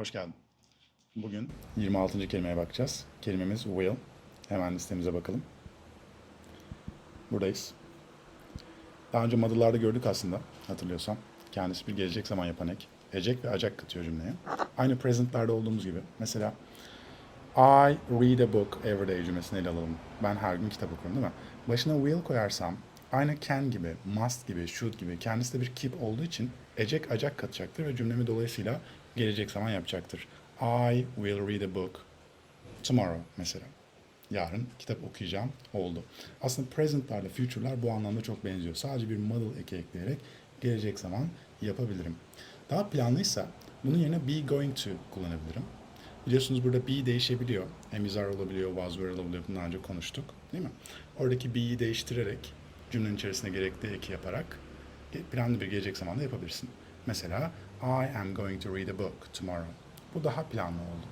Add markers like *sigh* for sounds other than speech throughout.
Hoş geldin. Bugün 26. kelimeye bakacağız. Kelimemiz will. Hemen listemize bakalım. Buradayız. Daha önce modullarda gördük aslında hatırlıyorsan. Kendisi bir gelecek zaman yapan ek. Ecek ve acak katıyor cümleye. Aynı present'lerde olduğumuz gibi. Mesela I read a book every day cümlesini ele alalım. Ben her gün kitap okurum değil mi? Başına will koyarsam aynı can gibi, must gibi, should gibi kendisi de bir keep olduğu için ecek acak katacaktır ve cümlemi dolayısıyla gelecek zaman yapacaktır. I will read a book tomorrow mesela. Yarın kitap okuyacağım oldu. Aslında present'larla future'lar bu anlamda çok benziyor. Sadece bir model eki ekleyerek gelecek zaman yapabilirim. Daha planlıysa bunun yerine be going to kullanabilirim. Biliyorsunuz burada be değişebiliyor. Are olabiliyor, was were olabiliyor. Bundan önce konuştuk değil mi? Oradaki be'yi değiştirerek cümlenin içerisine gerekli eki yaparak planlı bir gelecek zamanda yapabilirsin. Mesela I am going to read a book tomorrow. Bu daha planlı oldu.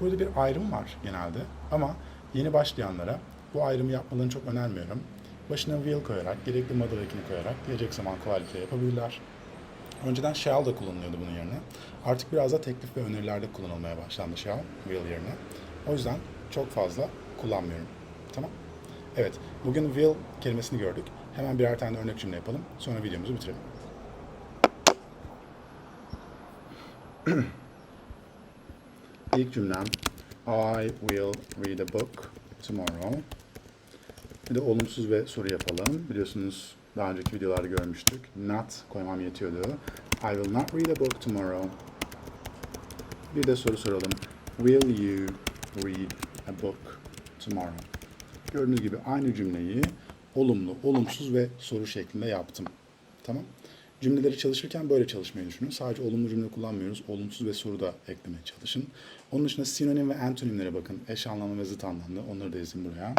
Burada bir ayrım var genelde ama yeni başlayanlara bu ayrımı yapmalarını çok önermiyorum. Başına will koyarak, gerekli model ekini koyarak gelecek zaman kolaylıkla yapabilirler. Önceden shall da kullanılıyordu bunun yerine. Artık biraz da teklif ve önerilerde kullanılmaya başlandı shall, will yerine. O yüzden çok fazla kullanmıyorum. Tamam? Evet, bugün will kelimesini gördük. Hemen birer tane örnek cümle yapalım. Sonra videomuzu bitirelim. *clears throat* İlk cümlem I will read a book tomorrow. Bir de olumsuz ve soru yapalım. Biliyorsunuz daha önceki videolarda görmüştük. Not koymam yetiyordu. I will not read a book tomorrow. Bir de soru soralım. Will you read a book tomorrow? Gördüğünüz gibi aynı cümleyi olumlu, olumsuz ve soru şeklinde yaptım. Tamam. Cümleleri çalışırken böyle çalışmayı düşünün. Sadece olumlu cümle kullanmıyoruz. Olumsuz ve soru da eklemeye çalışın. Onun dışında sinonim ve antonimlere bakın. Eş anlamlı ve zıt anlamlı. Onları da yazayım buraya.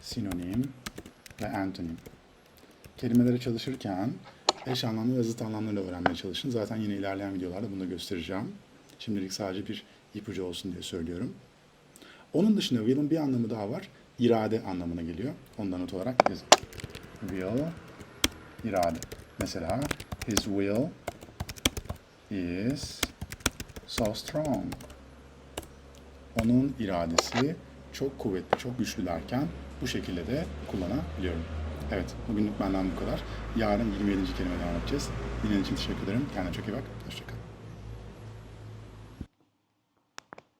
Sinonim ve antonim. Kelimeleri çalışırken eş anlamlı ve zıt anlamlarla öğrenmeye çalışın. Zaten yine ilerleyen videolarda bunu da göstereceğim. Şimdilik sadece bir ipucu olsun diye söylüyorum. Onun dışında will'ın bir anlamı daha var. İrade anlamına geliyor. Ondan not olarak yazın. Will, irade. Mesela his will is so strong. Onun iradesi çok kuvvetli, çok güçlü derken bu şekilde de kullanabiliyorum. Evet, bugünlük benden bu kadar. Yarın 27. kelimeden edeceğiz. Dinlediğiniz için teşekkür ederim. Kendine çok iyi bak. Hoşçakal.